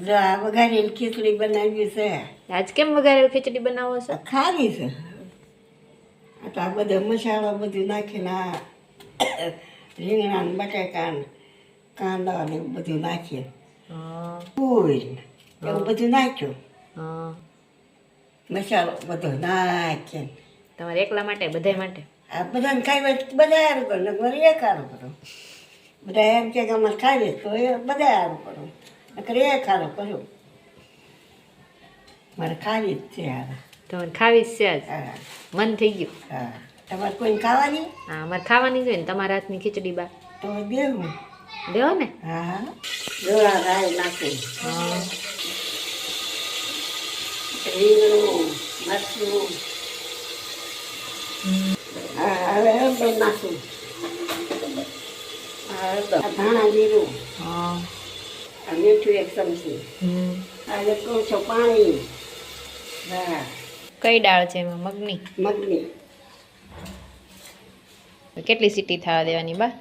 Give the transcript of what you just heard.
જો આ વઘારેલી ખીચડી બનાવી છે. આજ કેમ વઘારેલ ખીચડી બનાવો છો? ખારી છે. આ તો આ બધો મસાલો બધું નાખીને આ રીંગણા ને બટાકા ને કાંદા ને બધું નાખીએ. હા. એવું બધું નાખ્યું. હા. મસાલો બધો નાખીએ. તમારે એકલા માટે બધા માટે? આ બધાને ખાઈ બધા હારું કરો ને એક સારું કરો બધા એમ કે અમારે ખાવી તો એ બધા હારું કરો નકર એક સારું કરું મારે ખાવી જ છે હારા. તમારે ખાવી જ છે હા. મન થઈ ગયું. હા. તમારે કોઈ ખાવાની? હા અમારે ખાવાની જોઈએ ને તમારા હાથની ખીચડી બા. તો દેવું દેવો ને. હા જોડા રાય નાખું. હા. રીંગણું મરચું. હા હવે હળદર નાખું હા ધાણા જીરું. હા. મીઠું એક ચમચી હમ આ કહું છો પાણી હા કઈ દાળ છે એમાં મગની મગની કેટલી સીટી થવા દેવાની બા